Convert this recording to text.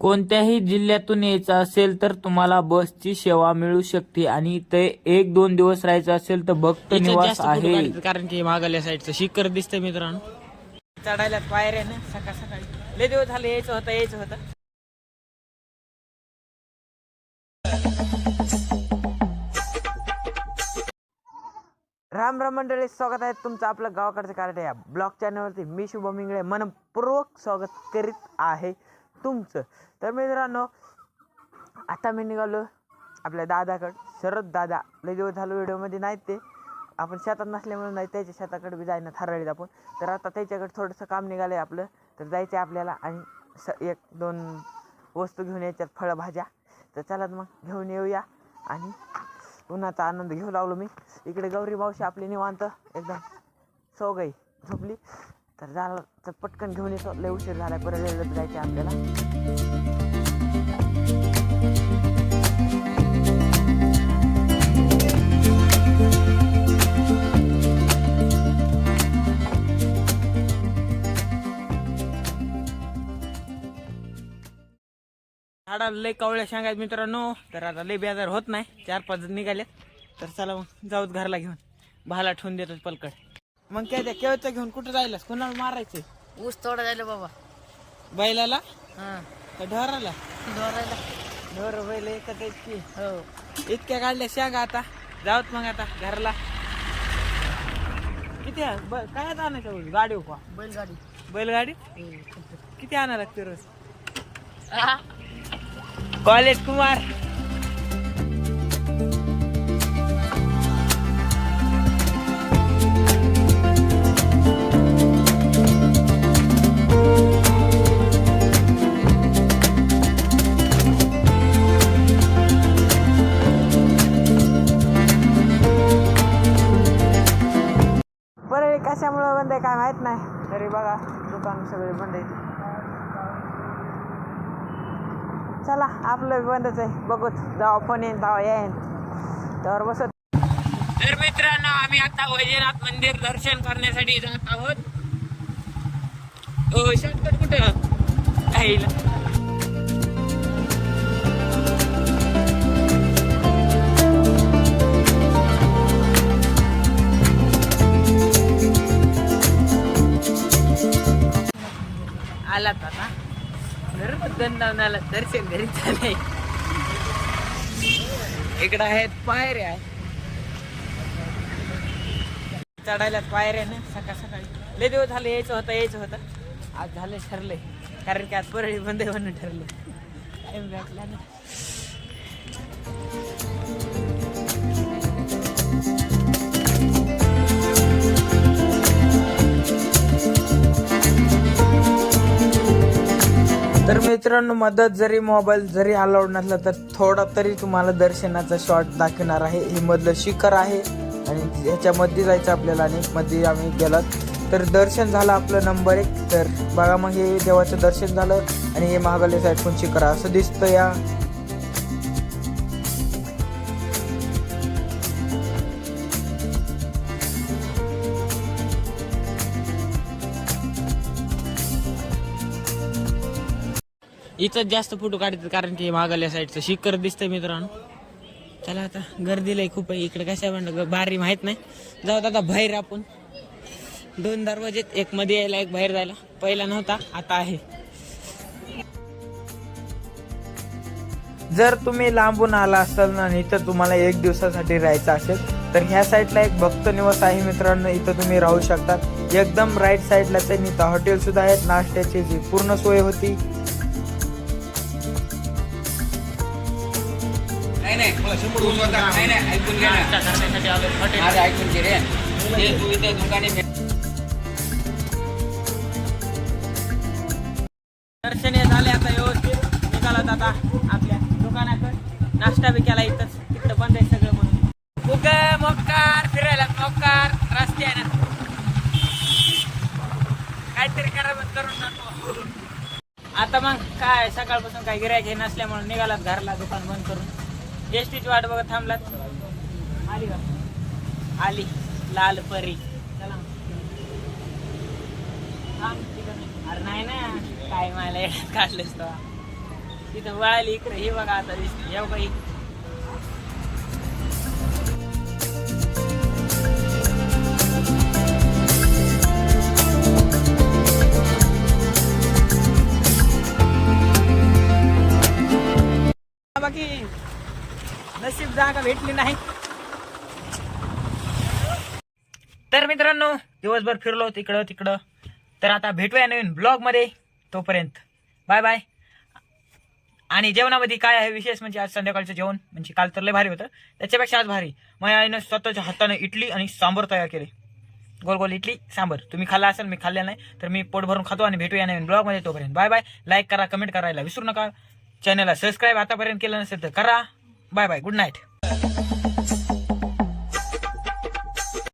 कोणत्याही जिल्ह्यातून यायचं असेल तर तुम्हाला बसची सेवा मिळू शकते आणि ते एक दोन दिवस राहायचं असेल तर भक्त इथं निवास जास्त आहे. कारण की मागाल्या साईडचं शिखर दिसतंय मित्रांनो. चढायला पायऱ्या ना सकाळ सकाळी. लय दिवस झाले यायचं होतं यायचं होतं. राम राम मंडळी स्वागत आहे तुमचं आपलं गावाकडचं कार्ड या ब्लॉग चॅनलवरती. मी शुभम इंगळे मनपूर्वक स्वागत करीत आहे. तुमचं. तर मित्रांनो आता मी निघालो आपल्या दादाकडं. शरद दादा लय दिवस झालो व्हिडिओमध्ये नाहीत ते. आपण शेतात नसल्यामुळे नाही त्याच्या शेताकडे बी जायना ठरवलीत आपण. तर आता त्याच्याकडे थोडंसं काम निघालं आहे आपलं. तर जायचं आहे आपल्याला आणि स एक दोन वस्तू घेऊन यायच्यात फळं भाज्या तर चला मग घेऊन येऊया आणि उन्हाचा आनंद घेऊ लागलो मी. इकडे गौरी मावशी आपली निवांत एकदम सोगई झोपली. तर झालं तर पटकन घेऊन येतो. लय उशीर झाला परत रेल्वेत जायचं आपल्याला. झाडाला लय कवळ्या शेंगा मित्रांनो. तर आता लय बेजार होत नाही. चार पाच जण निघाले तर चला मग जाऊच घरला घेऊन. भाला ठेवून देतो पलकड. मग काय त्या केवचं घेऊन कुठं जायलास कोणाला मारायचं ऊस तोडा जायला बाबा. बैलाला? हा. का ढोराला? दोरायला ढोर बैल एकच आहेत की हो. इतक्या काढल्या शेंगा आता. जाऊत मग आता घरला. किती? ब- काय आता आणायचं बोल? गाडी हो का बैलगाडी? बैलगाडी किती आणा लागते रोज? हा. कॉलेज कुमार. आहे काय माहीत नाही. तरी बघा दुकान सगळे बंद आहे. चला आपलं बंदच आहे. बघूत जावा फोन येईन तेव्हा येईन. तर बसत. तर मित्रांनो आम्ही आता वैजनाथ मंदिर दर्शन करण्यासाठी जात आहोत. शंकर कुठं? आईला. आलात आता. बरोबर गंधावनाला दर्शन घरी झाले इकडं आहेत पायऱ्या. चढायला पायऱ्या ना सकाळ सकाळी. लय दिवस झालं यायचं होतं यायचं होतं. आज झालं ठरलंय. कारण की आज परळी बंद आहे म्हणून ठरलं टाइम भेटला ना मित्रांनो मदत जरी मोबाईल जरी अलाउड नसला तर थोडा तरी तुम्हाला दर्शनाचा शॉट दाखवणार आहे. हे मधलं शिखर आहे आणि ह्याच्यामध्ये जायचं आपल्याला आणि मध्ये आम्ही गेलात. तर दर्शन झालं आपलं नंबर एक. तर बघा मग हे देवाचं दर्शन झालं आणि हे महागाले साईड पण शिखर असं दिसतं या इथं जास्त फोटो काढतात कारण की मागाल्या साईडचं शिखर दिसतंय मित्रांनो. चला आता गर्दी लय खूप आहे. इकडे कशा म्हणलं भारी माहीत नाही. जाऊ आता बाहेर आपण. दोन दरवाजेत एक मध्ये यायला एक बाहेर जायला. पहिला नव्हता आता आहे. जर तुम्ही लांबून आला असाल ना आणि इथं तुम्हाला एक दिवसासाठी राहायचं असेल तर ह्या साईडला एक भक्त निवास आहे मित्रांनो. इथं तुम्ही राहू शकतात एकदम राईट साईडला त्यांनी इथं हॉटेल सुद्धा आहेत. नाश्त्याची जी पूर्ण सोय होती. नाही नाही तू स्वतः नाही नाही ऐकून घे ना. माझं ऐकून घे रे. तू इथे दुकाने दर्शन हे झाले आता व्यवस्थित. निघालात आता आपल्या दुकानाकडे नाश्ता बी केला इथंच. तिकडं बंद आहे सगळं म्हणून. उग मोकार फिरायला मोकार रस्ते आहे ना. काहीतरी करा करून टाकू. आता मग काय सकाळपासून काय गिरायक हे नसल्यामुळे निघालात घरला दुकान बंद करून. एस टीची वाट बघत थांबलात? आली का? आली. लाल परी. चला. अरे नाही ना. काय मला काढलंस तो तिथं वळाली इकडे. हे बघा आता दिसते येऊ काही बाकी नशीब जागा भेटली नाही. तर मित्रांनो दिवसभर फिरलो तिकडं तिकडं. तर आता भेटूया नवीन ब्लॉगमध्ये तोपर्यंत. बाय बाय आणि जेवणामध्ये काय आहे विशेष म्हणजे आज संध्याकाळचं जेवण म्हणजे काल तर लय भारी होतं. त्याच्यापेक्षा आज भारी. मग आईनं स्वतःच्या हाताने इडली आणि सांबर तयार केले. गोल गोल इडली सांबर. तुम्ही खाल्ला असेल मी खाल्ले नाही तर मी पोट भरून खातो आणि भेटूया नवीन ब्लॉगमध्ये तोपर्यंत. बाय बाय लाईक करा कमेंट करायला विसरू नका. चॅनलला सबस्क्राईब आतापर्यंत केलं नसेल तर करा. Bye bye good night